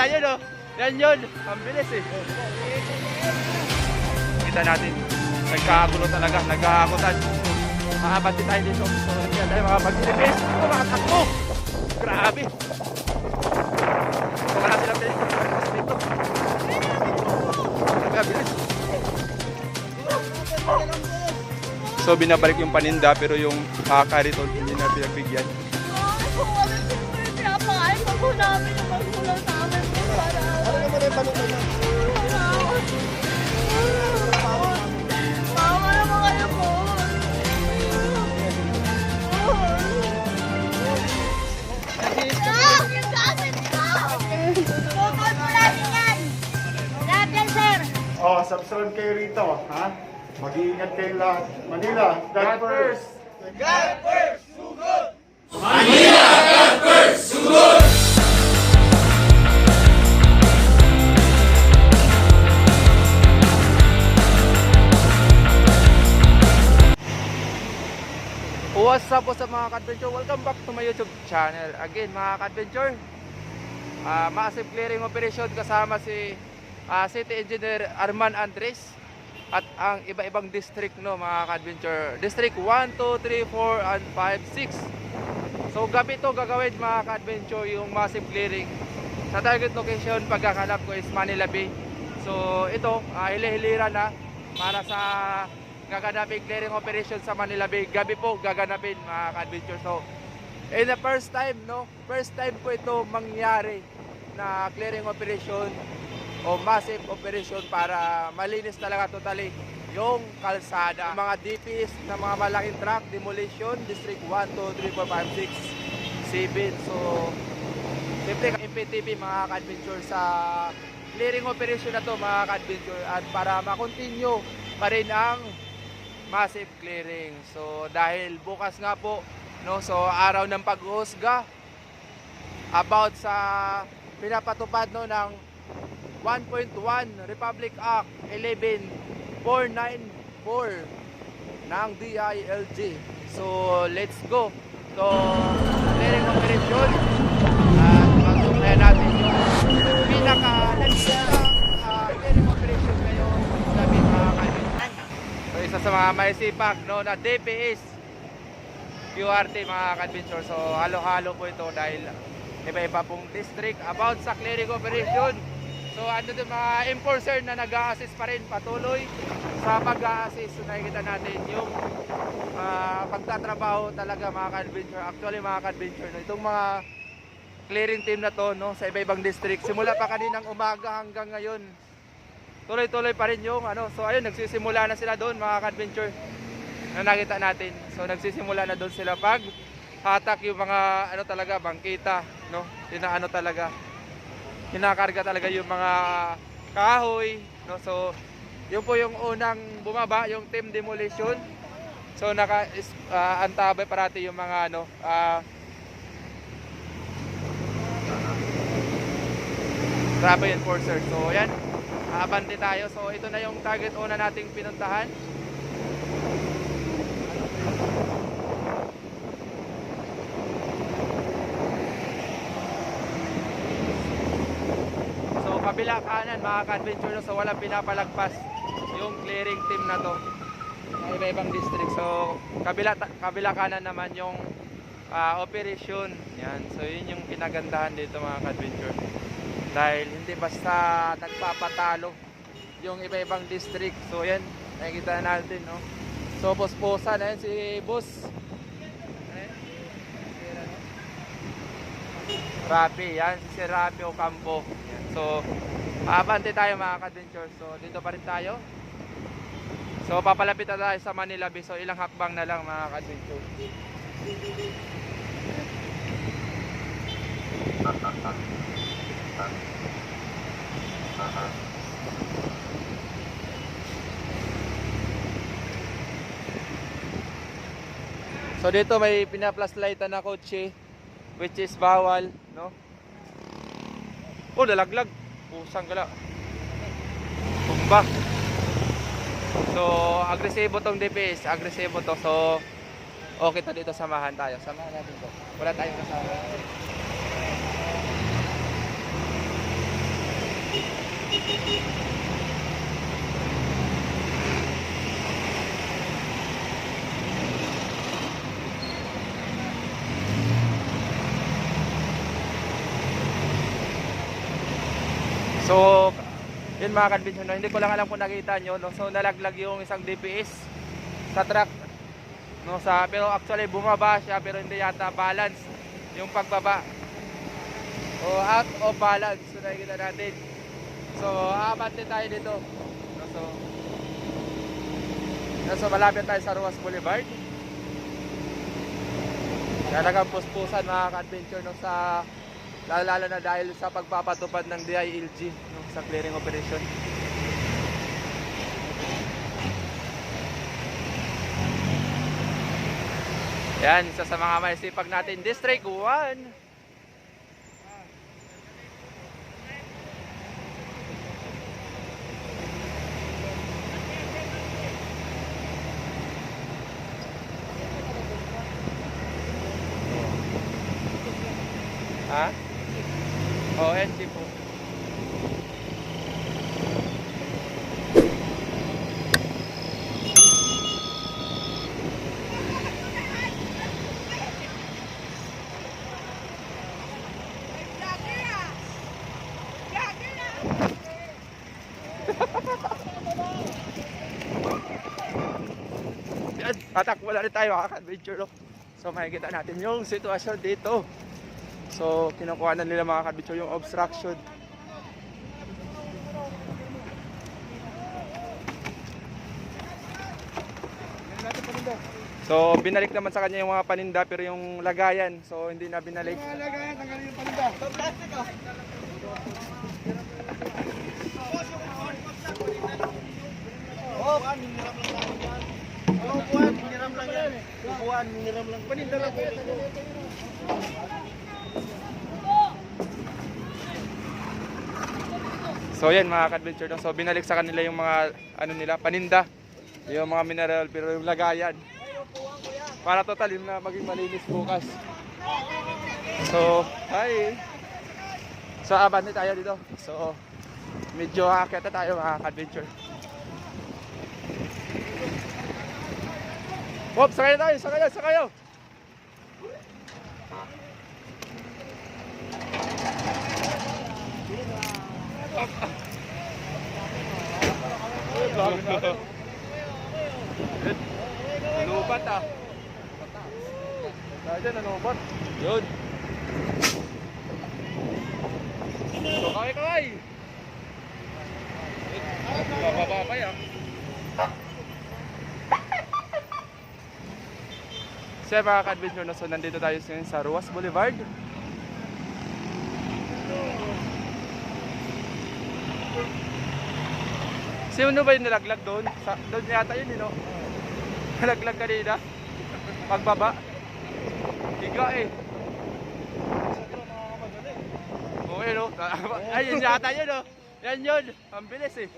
Kita yun oh. Yan yun. Ang bilis eh. Kita natin. Nagkakagulo talaga. Nagkakakutan. Makabati tayo dito. So, yan tayo mga pag-Philippines. Oh, mga takbo. Grabe. Wala silang bilis. Dito. Nagkabilis. So, binabalik yung paninda pero yung kakaritol hindi na pinagbigyan. Ay, kung ano yung pinapakain pa po namin yung magulang namin po Mag-iingat kayo lahat. Manila, God, first. What's up po sa mga ka-adventure? Welcome back to my YouTube channel. Again, mga ka-adventure, ah, massive clearing operation kasama si ah, City Engineer Arman Andres at ang iba-ibang district no mga ka-adventure. District 1, 2, 3, 4, and 5, 6. So gabi to gagawin mga ka-adventure yung massive clearing. Sa target location pagkakalap ko is Manila Bay. So ito, uh, hili-hilira na para sa gaganapin clearing operation sa Manila Bay. Gabi po gaganapin mga ka-adventure. So in the first time, no? First time po ito mangyari na clearing operation o massive operation para malinis talaga totally yung kalsada. Mga DPs na mga malaking truck, demolition, District 1, 2, 3, 4, 5, 6, 7. So, siyempre, MPTV mga ka-adventure sa clearing operation na to mga ka-adventure at para ma-continue pa rin ang massive clearing. So, dahil bukas nga po, no, so araw ng pag-uusga about sa pinapatupad no ng 1.1 Republic Act 11494 ng DILG. So, let's go. So, clearing operation at magsuklayan natin yung pinaka uh, clearing operation ngayon gabi mga kaibigan. So, isa sa mga may sipag no, na DPS QRT mga ka-adventure. So, halo-halo po ito dahil iba-iba pong district about sa clearing operation. So, ano din mga enforcer na nag-a-assist pa rin patuloy sa pag-a-assist. So, nakikita natin yung ah, pagtatrabaho talaga mga ka-adventure. Actually mga ka-adventure, no, itong mga clearing team na to no, sa iba-ibang district. Simula pa kaninang umaga hanggang ngayon. Tuloy-tuloy pa rin yung ano. So, ayun, nagsisimula na sila doon mga ka-adventure na nakita natin. So nagsisimula na doon sila pag hatak yung mga ano talaga bangkita, no? Inaano talaga. Kinakarga talaga yung mga kahoy, no? So yun po yung unang bumaba, yung team demolition. So naka ah, antabay parati yung mga ano, ah Traffic enforcer. So yan, abante tayo. So ito na yung target una nating pinuntahan. So kabila kanan mga ka-adventure no, so walang pinapalagpas yung clearing team na to. Iba-ibang district. So kabila kabila kanan naman yung ah, operation. Yan. So yun yung pinagandahan dito mga ka-adventure. Dahil hindi basta nagpapatalo yung iba-ibang district. So yan, nakikita natin no. So posposa na yan si boss. Ayan. Rapi, yan si Rapi Ocampo. So, abante tayo mga ka-adventure. So, dito pa rin tayo. So, papalapit na tayo sa Manila Bay. So, ilang hakbang na lang mga ka-adventure. So, dito may pinaplaslightan na kotse which is bawal, no? Oh, lalaglag. Pusang gala. Tumba. So, agresibo tong DPS. Agresibo to. So, okay to dito. Samahan tayo. Samahan natin to. Wala tayong kasama. Thank you. So, yun mga convention, no? hindi ko lang alam kung nakita nyo, no? so nalaglag yung isang DPS sa truck. No, sa, pero actually bumaba siya pero hindi yata balance yung pagbaba. O out of balance, so nakikita natin. So, aabante tayo dito. No, so, no, so, malapit tayo sa Ruas Boulevard. Talagang puspusan mga ka-adventure no, sa lalo, na dahil sa pagpapatupad ng DILG no, sa clearing operation. Yan, isa sa mga maisipag natin, District 1. Ha? Oh, NG po. Tatakbo na rin tayo mga ka-adventure. no? So makikita natin yung sitwasyon dito. So kinukuha na nila mga ka-adventure yung obstruction. So binalik naman sa kanya yung mga paninda pero yung lagayan so hindi na binalik. Lagayan, tanggalin yung paninda. So yan mga ka-adventure no? So binalik sa kanila yung mga ano nila paninda. Yung mga mineral pero yung lagayan. Para total yun na maging malinis bukas. So, hi. So abante tayo dito. So medyo aakyat tayo mga ka-adventure. Hop, sakay na tayo, sakay na, Nanubat ah. Dahil dyan, nanubat. Yun. So, kaway kaway. Bababa pa yan. So, yan, mga ka-adventure na so, nandito tayo sa Ruas Boulevard. Sino ba yung nalaglag doon? Sa, doon yata yun, you know? Nalaglag kanina. Pagbaba. Higa eh. Okay, no? Ay, yun yata yun, no? Yan yun. Ang bilis eh.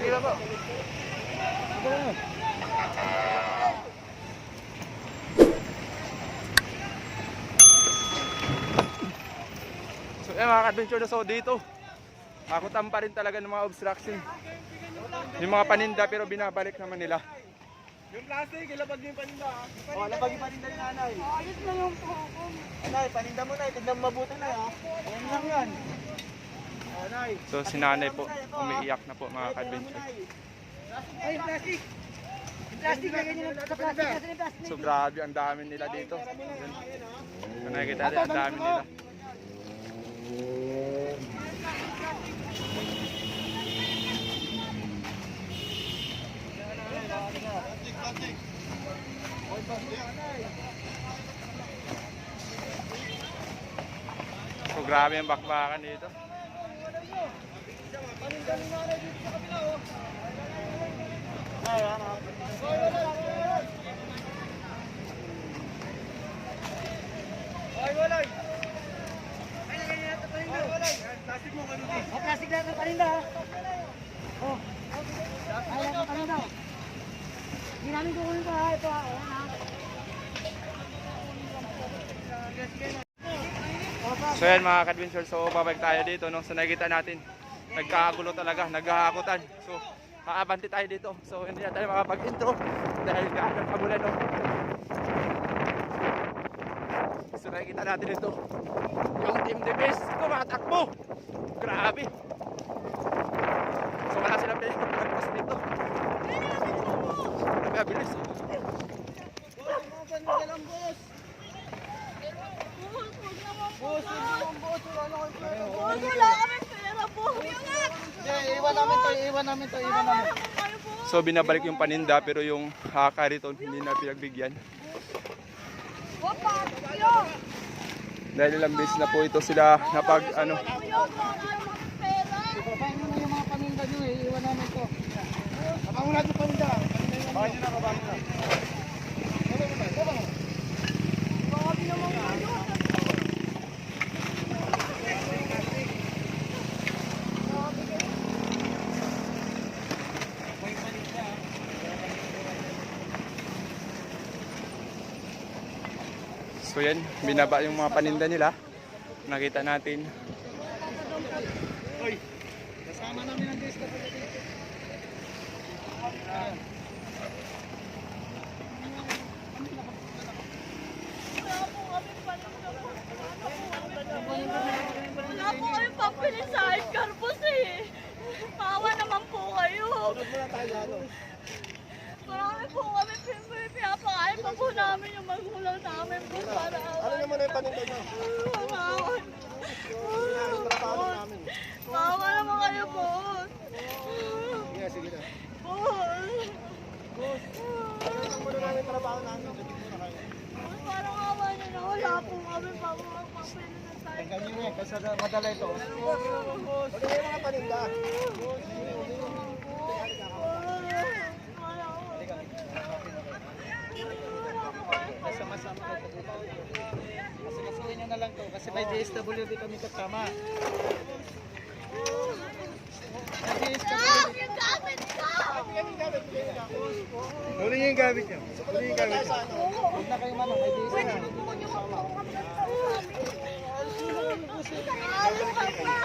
Sige na po. So, eh, mga ka-adventure na so dito. Makutan pa rin talaga ng mga obstruction. Yung mga paninda pero binabalik naman nila. Yung plastic, ilabag yung paninda. O, labag yung paninda ni nanay. Alis na yung pokon. Nay, paninda mo nay, tignan mabuti na ha. Ayan lang yan. O, nay. So si nanay po, umiiyak na po mga ka-adventure. Ay, yung plastic. Yung plastic. Kasi yung plastic. So grabe, ang dami nila dito. So nakikita natin, ang dami nila. So grabe ang bakbakan dito. Ay, walay. Ay, lagyan niya ito paninda. Ay, walay. Plastic mo, ano din. Oh, plastic lang ng paninda. ha? Oh. Ay, lang ng paninda. Hindi namin kukunin ko ha. Ito ha. Ayan ha. Oh, So yan mga ka-adventure, so babalik tayo dito no. So nakikita natin, nagkakagulo talaga, naghahakutan. So maabante tayo dito. So hindi na tayo makapag-intro dahil gaano kamulan no. So nakikita natin dito, yung team defense tumatakbo. Grabe. So wala silang pinagpas dito. Grabe, bilis. Boss, yung boss, wala na kayo pera. Boss, wala kami pera. Hindi, iwan namin to, iwan namin to, iwan namin. So binabalik yung paninda pero yung uh, kariton hindi na pinagbigyan. Dahil ilang beses na po ito sila napag ano. Ibabain mo yung mga paninda nyo eh, iwan namin to. Abangon natin yung paninda. Nyo na, babahin na. Grabe naman kayo. So yan, binaba yung mga paninda nila. Nakita natin. Kasama namin ang disco. Wala po kami pambili sa sidecar po eh. Mawa naman po kayo. Marami po kami pin- pinapakain pa po namin yung magulang namin po para Ano naman na yung paninda nyo? Trabaho namin. Mawa naman kayo, boss. Sige, sige na. Boss. Ano muna namin trabaho namin? Boss, parang awa niyo na. Wala po kami bago ang papel na tayo. Ganyan nga, kasi madala ito. Huwag yung mga paninda. Sama-sama kayo dito. Kasi kasuhin nyo na lang to. Kasi may DSWD kami kasama. Huli niyo yung gamit niyo. Huli niyo yung gamit niyo. Huwag na kayo mano, may DSWD. Alis na po!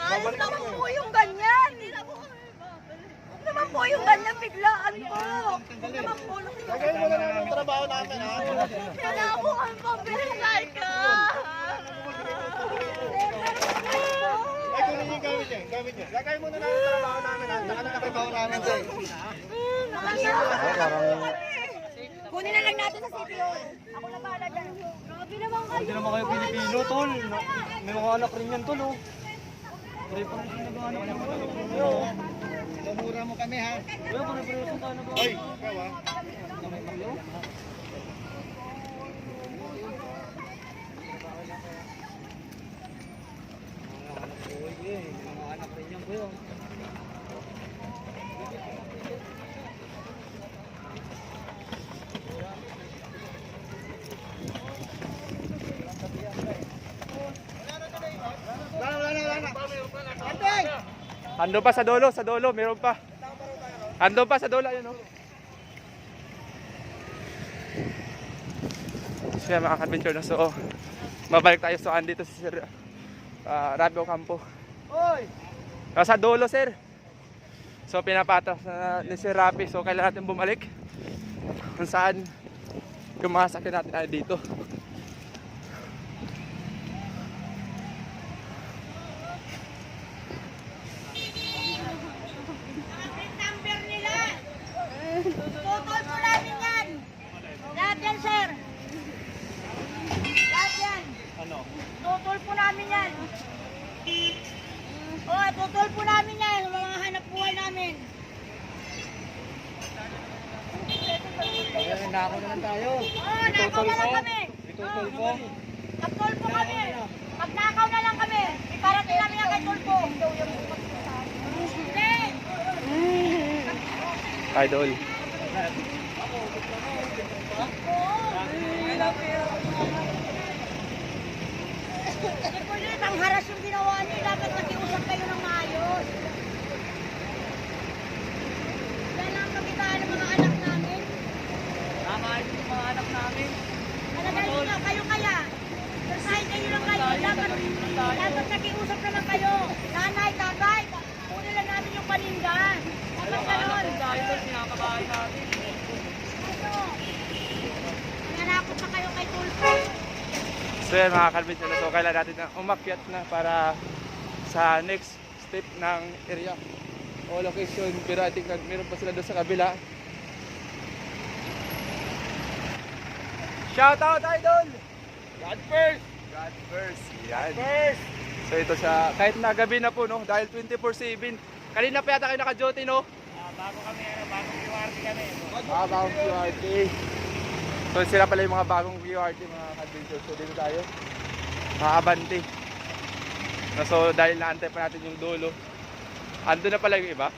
Alis na po yung ganyan! Hindi na po kami babalik. Huwag naman po yung ganyan biglaan po! Huwag naman po Gagawin mo na namin yung trabaho namin ha. Wala po kami like ka! Ay, kunin niyo yung gamit niyo. yung Gamit niyo. Gagawin mo na namin yung trabaho namin ha. Saka na trabaho namin sir. Kunin na lang natin sa CPO. Ako na bahala dyan. Grabe naman kayo. Hindi naman kayo Pilipino, tol. May mga anak rin yan, tol, oh. Pare pa rin mga Pilipino. Mamura mo kami, ha? Wala, pare-pareho sa tayo nag Ay, ikaw, ha? Mga anak rin yan, kuya. Ando pa sa dolo, sa dolo, meron pa. Ando pa sa dolo, ayun oh. So yan mga ka-adventure na so, oh, mabalik tayo so andito si Sir uh, Rabi Ocampo. Oy! Nasa dolo, sir. So pinapatas na ni Sir Rapi. So kailangan natin bumalik kung saan yung mga sakyan natin ay dito. number nila. Tutol po namin yan. Lahat yan, sir. Lahat yan. Ano? Tutol po namin yan. Oo, tutol po namin yan. Mga hanap buhay namin. Ay, nako na lang tayo. Oo, nakaw na lang kami. Itutol ko. Nagtol po kami. Pag nakaw na lang kami, iparating namin yan kay Tulpo. Idol. Hindi po yun, ang haras yung ginawa niyo. Dapat nakiusap kayo ng maayos. Yan ang kagitaan ng mga anak namin. Tama yung mga anak namin. Alagay niyo, kayo kaya. Sir, kayo lang kayo. dapat nakiusap naman kayo. Nanay, tatay, kunin lang natin yung paninda. Dapat ganon. Tol, sinakabahay natin. Ano? Nananakot na kayo kay Tulfo. So yan mga ka-adventure, so kailangan natin na umakyat na para sa next step ng area o location. Pero I think meron pa sila doon sa kabila. Shout out idol! God first! God first. Yan. First! So ito siya, kahit na gabi na po no, dahil 24-7. Kanina pa yata kayo naka-duty no? Ah, bago kami, ano, bagong Kami. Ah, bagong. So sila pala yung mga bagong QRT mga ka-adventure. So dito tayo. Mga abante. No, so dahil naantay pa natin yung dulo. Ando na pala yung iba.